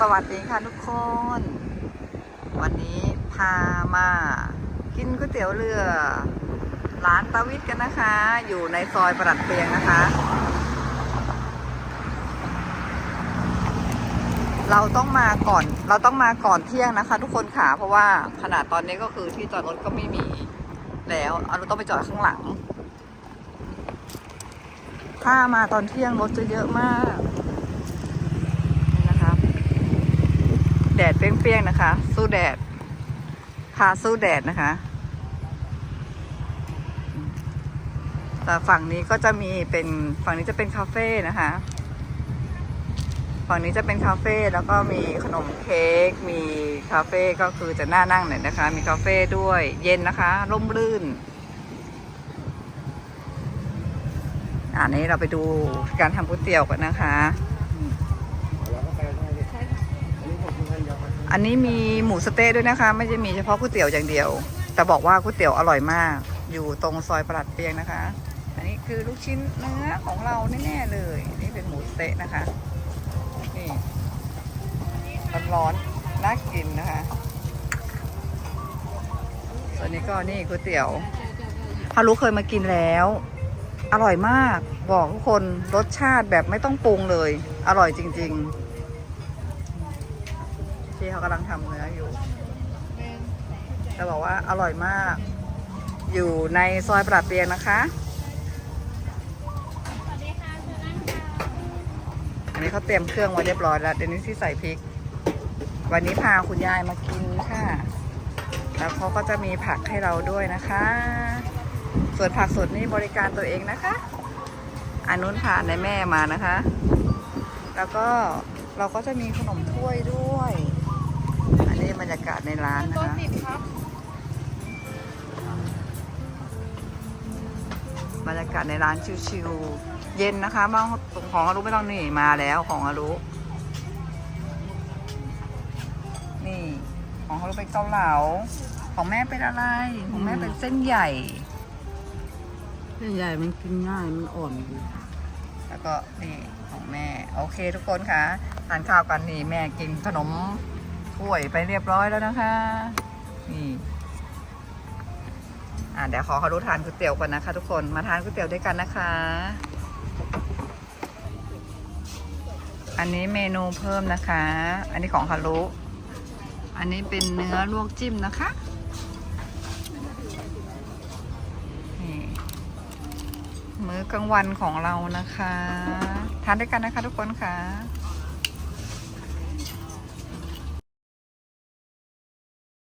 สวัสดีค่ะทุกคน วันนี้พามา กินก๋วยเตี๋ยวเรือ ร้านตาวิทกันนะคะ อยู่ในซอยประดัดเปียงนะคะ เราต้องมาก่อน เราต้องมาก่อนเที่ยงนะคะ ทุกคนค่ะ เพราะว่าขนาดตอนนี้ก็คือที่จอดรถก็ไม่มี แล้วเอาเราต้องไปจอดข้างหลัง ถ้ามาตอนเที่ยงรถจะเยอะมากนี่นะคะ แดดเปรี้ยงๆนะคะ สู้แดด พาสู้แดดนะคะ แต่ฝั่งนี้ก็จะมีเป็นฝั่งนี้จะเป็นคาเฟ่นะคะ ฝั่งนี้จะเป็นคาเฟ่แล้วก็มีขนมเค้ก มีคาเฟ่ก็คือจะน่านั่งหน่อยนะคะ มีคาเฟ่ด้วย เย็นนะคะ ร่มรื่นอันนี้เราไปดูการทำก๋วยเตี๋ยวกันนะคะ อันนี้มีหมูสเต๊ะด้วยนะคะ ไม่ใช่มีเฉพาะก๋วยเตี๋ยวอย่างเดียว แต่บอกว่าก๋วยเตี๋ยวอร่อยมาก อยู่ตรงซอยประหลัดเปียงนะคะ อันนี้คือลูกชิ้นเนื้อของเราแน่ๆเลยนี่เป็นหมูสเต๊ะนะคะนี่ร้อนๆน่ากินนะคะส่วนนี้ก็นี่ก๋วยเตี๋ยวฮารุเคยมากินแล้ว อร่อยมากบอกทุกคนรสชาติแบบไม่ต้องปรุงเลย อร่อยจริง ๆ ที่เขากำลังทำเนื้ออยู่จะบอกว่าอร่อยมาก อยู่ในซอยประดับเปียงนะคะ อันนี้เขาเตรียมเครื่องไว้เรียบร้อยแล้ว เดี๋ยวนี้ที่ใส่พริก วันนี้พาคุณยายมากินค่ะ แล้วเขาก็จะมีผักให้เราด้วยนะคะ ส่วนผักสดนี่บริการตัวเองนะคะอันนู้นพาในแม่มานะคะ แล้วก็เราก็จะมีขนมถ้วยด้วย บรรยากาศในร้านนะคะ บรรยากาศในร้านชิวๆเย็นนะคะบ้างของอารุไม่ต้องหนีมาแล้วของอารุนี่ของอารุเป็นเกาเหลา ของแม่เป็นอะไร ของแม่เป็นเส้นใหญ่ เส้นใหญ่มันกินง่ายมันอ่อนดีแล้วก็นี่ของแม่ โอเคทุกคนคะทานข้าวกันนี่แม่กินขนม ถ้วยไปเรียบร้อยแล้วนะคะ นี่ อ่าเดี๋ยวขอเขารู้ทานก๋วยเตี๋ยวก่อนนะคะ ทุกคน มาทานก๋วยเตี๋ยวด้วยกันนะคะ อันนี้เมนูเพิ่มนะคะ อันนี้ของฮารุอันนี้เป็นเนื้อลวกจิ้มนะคะนี่มื้อกลางวันของเรานะคะ ทานด้วยกันนะคะทุกคนค่ะ